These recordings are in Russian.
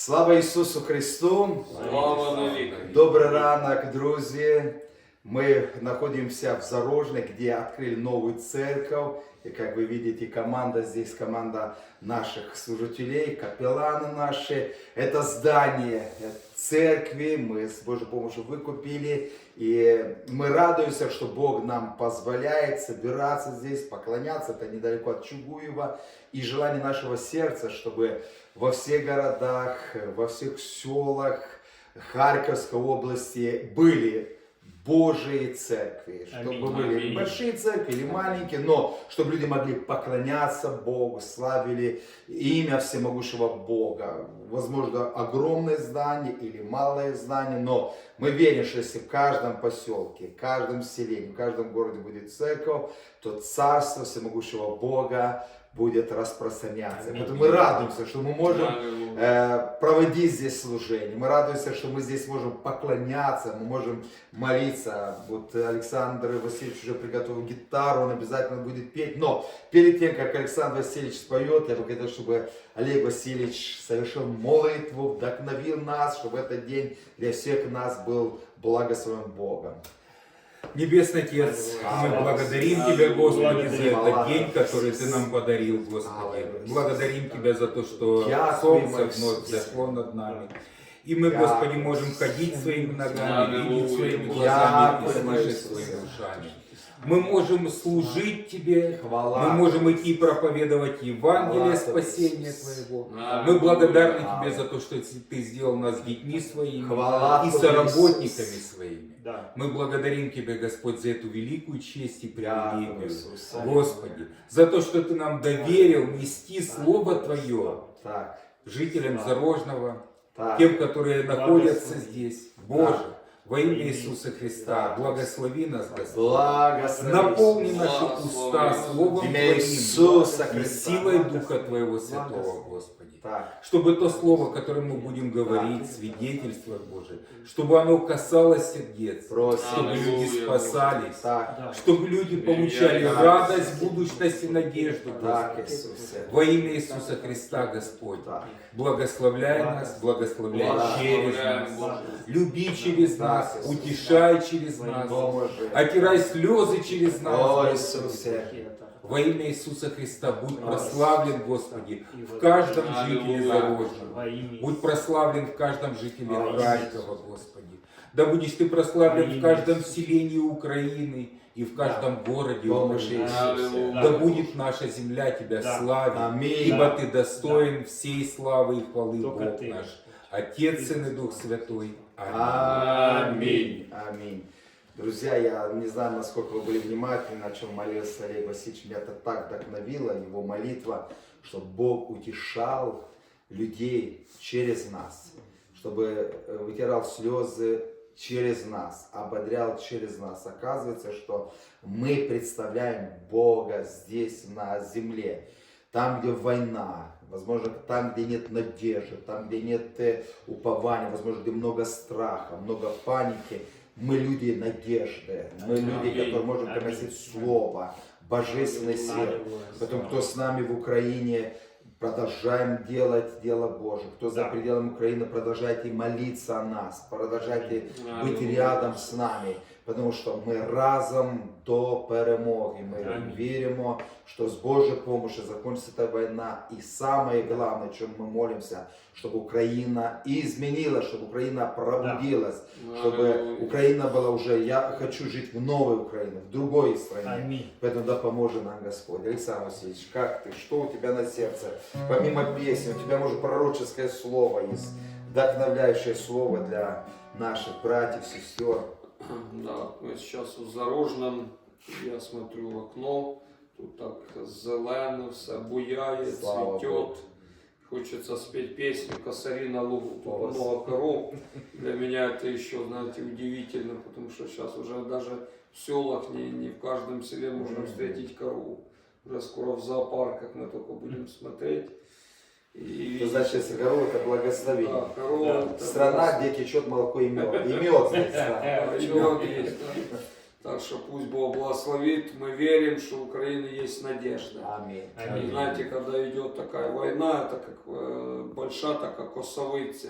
Слава Ісусу Христу! Слава! Добрый ранок, друзья! Мы находимся в Зарожне, где открыли новую церковь. И как вы видите, команда здесь, команда наших служителей, капелланы наши. Это здание церкви мы с Божьей помощью выкупили. И мы радуемся, что Бог нам позволяет собираться здесь, поклоняться. Это недалеко от Чугуева. И желание нашего сердца, чтобы во всех городах, во всех селах Харьковской области были Божьи церкви, чтобы Аминь. были Аминь. большие церкви или маленькие, но чтобы люди могли поклоняться Богу, славили имя всемогущего Бога. Возможно, огромное здание или малое здание, но мы верим, что если в каждом поселке, в каждом селении, в каждом городе будет церковь, то царство всемогущего Бога будет распространяться. Аминь. Поэтому мы радуемся, что мы можем э, проводить здесь служение. Мы радуемся, что мы здесь можем поклоняться, мы можем молиться. Вот Александр Васильевич уже приготовил гитару, он обязательно будет петь. Но перед тем, как Александр Васильевич споет, я бы хотел, чтобы Олег Васильевич совершил молитву, вдохновил нас, чтобы этот день для всех нас был благословен Богом. Небесный Отец, мы благодарим Тебя, Господи, за этот день, который Ты нам подарил, Господи. Благодарим Тебя за то, что солнце вновь зашло над нами. И мы, Господи, можем ходить своими ногами, видеть своими глазами и слышать своими ушами. Мы можем служить Тебе, Хвала. мы можем идти проповедовать Евангелие Хвала. спасения Твоего. Мы благодарны Тебе за то, что Ты сделал нас детьми своими Хвала и соработниками своими. Да. Мы благодарим Тебя, Господь, за эту великую честь и привилегию. Господи, за то, что Ты нам доверил нести Слово Твое жителям. Зарожного, тем, которые находятся здесь. Боже, во имя. Иисуса Христа, благослови нас, Господь. Благослови. Наполни наши уста Словом Имя Твоим Иисуса и силой Духа Твоего Святого, Господи. Так. Чтобы то слово, которое мы будем говорить, свидетельствовать, Боже, чтобы оно касалось сердец, Просим. чтобы люди спасались, Так. Чтобы люди получали радость, будущность и надежду, Так, Господи. Во имя Иисуса Христа, Господь, Так. благословляй нас, благословляй через нас, люби через Да, нас, утешай через нас, отирай слезы через нас. Во имя Иисуса Христа будь прославлен, Господи, в каждом жителе имя Будь прославлен в каждом жителе. Харькова, Господи. Да будешь ты прославлен в каждом селении Украины и в каждом городе Украины. Да будет наша земля Тебя славить, ибо Ты достоин всей славы и хвалы Бог наш. Отец, Сын и Дух Святой. Аминь. Аминь. Друзья, я не знаю, насколько вы были внимательны, на чем молился Олег Васильевич. Меня это так вдохновило, его молитва, чтобы Бог утешал людей через нас, чтобы э, вытирал слезы через нас, ободрял через нас. Оказывается, что мы представляем Бога здесь, на земле. Там, где война, возможно, там, где нет надежды, там, где нет э, упования, возможно, где много страха, много паники, мы люди надежды, мы люди, которые можем приносить Слово, божественной силы. Аллилуйя. Поэтому, кто с нами в Украине, продолжаем делать дело Божье. Кто за пределами Украины, продолжайте молиться о нас, продолжайте быть рядом з нами, тому що ми разом до перемоги. Ми Амінь. віримо, що з Божою допомогою закінчиться та війна. І саме головне, чому ми молимося, щоб Україна і змінила, щоб Україна пробудилась, щоб Аллилуйя. Україна була вже, я хочу жити в новой Украине, в другой стране. Аминь. Поэтому да поможет нам Господь. Александр Васильевич, как ты? Что у тебя на сердце? Помимо песен, у тебя, может, пророческое слово есть, вдохновляющее слово для наших братьев, сестер. Да, мы сейчас у Зарожном, я смотрю в окно, тут так зелено, все буяє, Слава цветет. Богу. Хочется спеть песню «Косари на лугу». Тут много коров. Для меня это еще, знаете, удивительно, потому что сейчас уже даже в селах, не, не в каждом селе можно встретить корову. Уже скоро в зоопарках мы только будем смотреть. И Это значит, если корова, это благословение. да, корова, Да. Страна, где течет молоко и мед. И мед, значит, да. Да, и мед есть, да. Так что пусть Бог благословит. Мы верим, что у Украины есть надежда. Аминь. И знаете, когда идет такая война, это как э, большая такая косовица,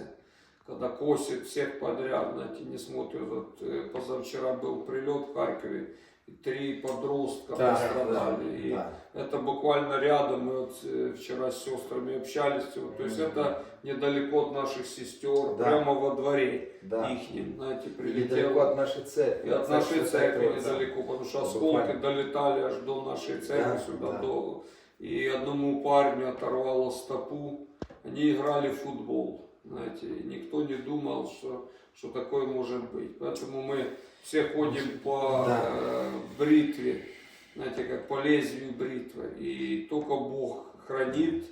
когда косит всех подряд, знаете, не смотрят. Вот, э, позавчера был прилет в Харькове, три подростка Да, пострадали. да, и да. это буквально рядом, мы вот э, вчера с сестрами общались, вот, то есть это недалеко от наших сестер, Да. прямо во дворе Да. ихним, знаете, И прилетело. недалеко от нашей церкви. И от нашей церкви да. недалеко, потому что осколки буквально. долетали аж до нашей церкви Да, сюда, да. до... И одному парню оторвало стопу. Они играли в футбол, знаете, и никто не думал, что, что такое может быть. Поэтому мы все ходим по Да. э, бритве, знаете, как по лезвию бритвы. И только Бог хранит,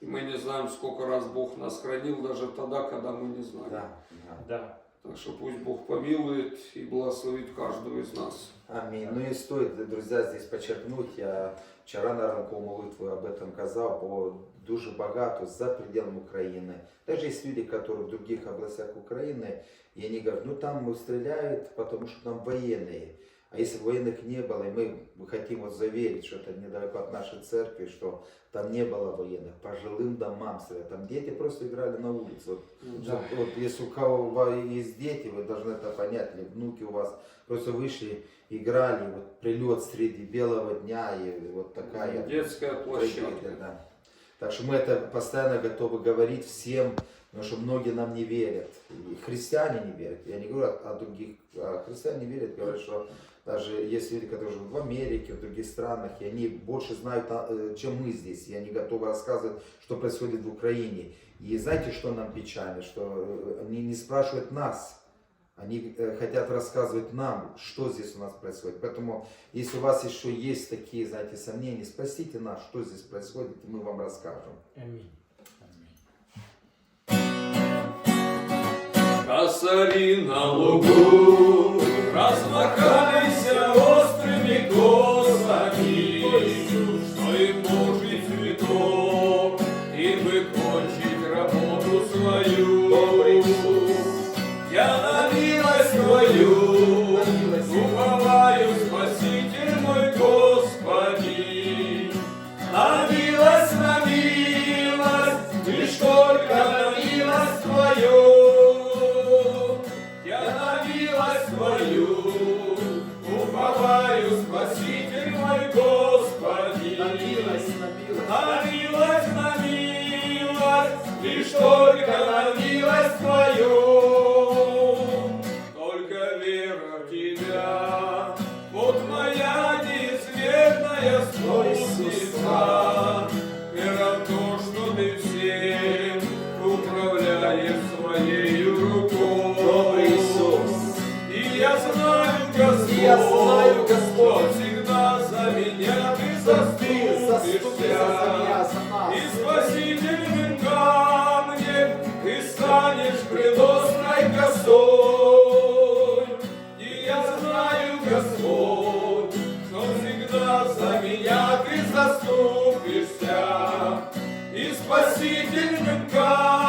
и мы не знаем, сколько раз Бог нас хранил, даже тогда, когда мы не знаем. Да, да. Да. Так что пусть Бог помилует и благословит каждого из нас. Амінь. Ну і стоїть, друзі, здесь подчеркнуть, я вчора на ранку молитву об этом казав, бо дуже багато за пределами України. Даже есть люди, которые в других областях Украины, и они говорят, ну там стреляют, потому что там военные. А если военных не было, и мы хотим вот заверить, что это недалеко от нашей церкви, что там не было военных, по жилым домам стреляют. Там дети просто играли на улице. Вот Да. вот, вот если у кого есть дети, вы должны это понять, или внуки у вас просто вышли, играли, вот прилет среди белого дня, и вот такая Детская площадка. трагедия, да. Так что мы это постоянно готовы говорить всем, потому что многие нам не верят. И христиане не верят. Я не говорю о, о других, а христиане верят, говорят, что даже есть люди, которые живут в Америке, в других странах, и они больше знают, а, э, чем мы здесь, и они готовы рассказывать, что происходит в Украине. И знаете, что нам печально? Что э, они не спрашивают нас, они э, хотят рассказывать нам, что здесь у нас происходит. Поэтому, если у вас еще есть такие, знаете, сомнения, спросите нас, что здесь происходит, и мы вам расскажем. Аминь. Косари на лугу размахались острыми косами, что им Божий цветок и выкончить работу свою. Я на Господи. На милость, на милость, на милость, на милость, лишь только на милость Твою. Только вера в Тебя, вот моя неизменная спутница. Вера в то, что Ты всем управляешь своей рукой. Добрый Иисус. И я знаю, Господь, я знаю, kingdom of God.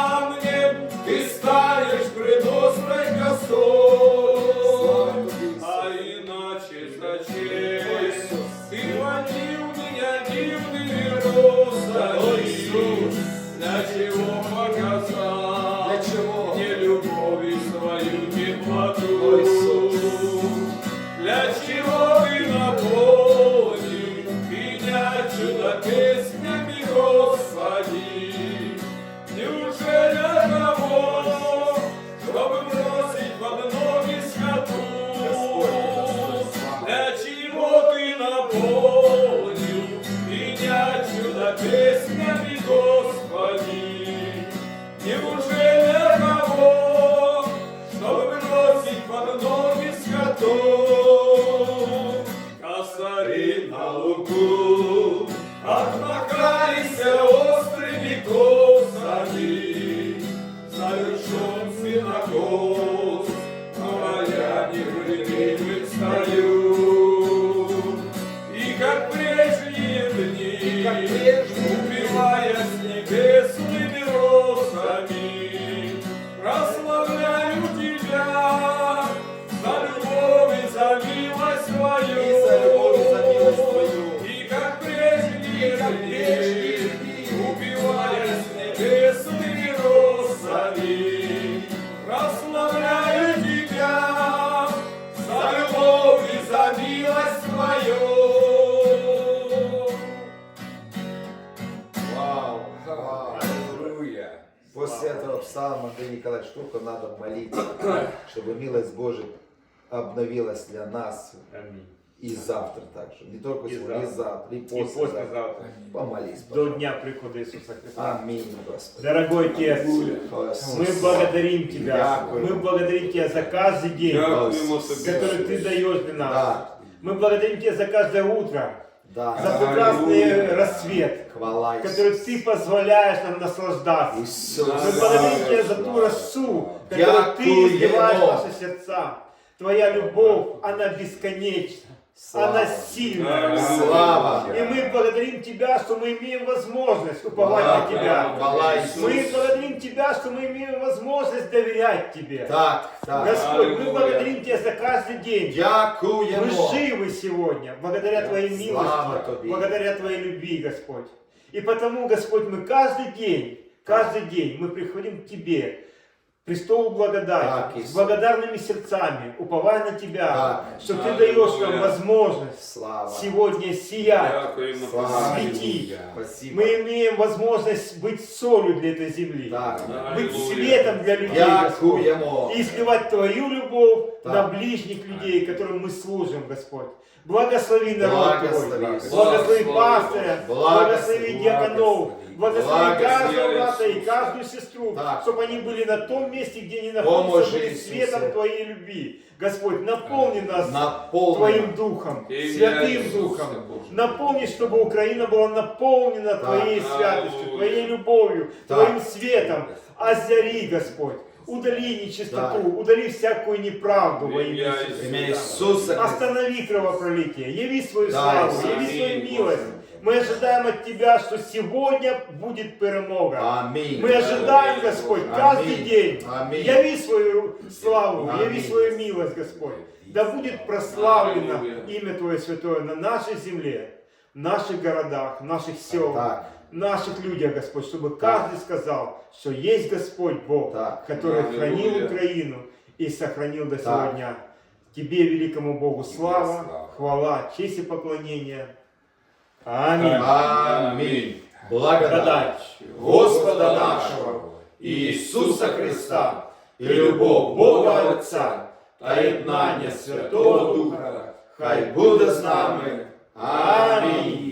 esqueci. Только надо молиться, чтобы милость Божия обновилась для нас Аминь. и завтра также. Не только И сегодня, и завтра. И послезавтра. Помолись, До дня прихода Иисуса Христа. Аминь, Господи. Дорогой Отец, мы благодарим Тебя. Мы благодарим Тебя за каждый день, который Ты даешь для нас. Да, Мы благодарим Тебя за каждое утро, да. за прекрасный Аллилуйя. рассвет, Хвала который. Ты позволяешь нам наслаждаться. Иисус. Мы благодарим Тебя за ту росу, которую Ты Дякуємо. изливаешь в наши сердца. Твоя любовь, она бесконечна, Слава. она сильная. Слава. И благодарим Тебя, что мы имеем возможность уповать на Тебя. Мы благодарим Тебя, что мы имеем возможность доверять Тебе. Так, так. Господь, мы благодарим Тебя за каждый день. Мы Дякуємо. живы сегодня, благодаря Твоей милости, благодаря Твоей любви, Господь. И потому, Господь, мы каждый день, каждый день мы приходим к Тебе, престолу Так, благодати, Иисус. с благодарными сердцами, уповая на Тебя, Так. что Ты Аллилуйя. даешь нам возможность Слава. сегодня сиять, Дякуємо Слава. тобі. светить. Спасибо. Мы имеем возможность быть солью для этой земли, Так. быть Аллилуйя. светом для людей, Господь. Дякуємо. и изливать Твою любовь Так. на ближних людей, которым мы служим, Господь. Благослови народ Благослови, Твой, Господь. благослови Благослови, пастыря, Благослови, благослови диаконов, благослови Благослови, каждого брата и Иисус. каждую сестру, Так. чтобы они были на том месте, где они Поможи, находятся, были Иисусе. светом Твоей любви. Господь, наполни нас Наполнено. Твоим Духом, Ім'я Святым Ісуса Духом. Божого. Наполни, чтобы Украина была наполнена Твоей Аллилуйя. святостью, Твоей любовью, Так. Твоим светом. Озари, Господь. Удали нечистоту, удали всякую неправду во имя Ім'я Иисуса. Имя Христа. Иисуса Христа. Останови кровопролитие, яви свою Да, славу, Иисус. яви свою Аминь, милость. Мы ожидаем от Тебя, что сегодня будет перемога. Аминь. Мы ожидаем, Аминь. Господь, Аминь. каждый день. Аминь. Яви свою славу, яви Аминь. свою милость, Господь. Да будет прославлено Аллилуйя. имя Твое Святое на нашей земле, в наших городах, в наших селах, в наших людях, Господь, чтобы каждый сказал, что есть Господь Бог, Так. который Аллилуйя. хранил Украину и сохранил до сего Так. дня. Тебе, великому Богу, слава, слава. хвала, честь и поклонение. Аминь. Аминь. Благодать Господа нашего Иисуса Христа и любовь Бога Отца та єднання Святого Духа хай буде з нами. Амінь.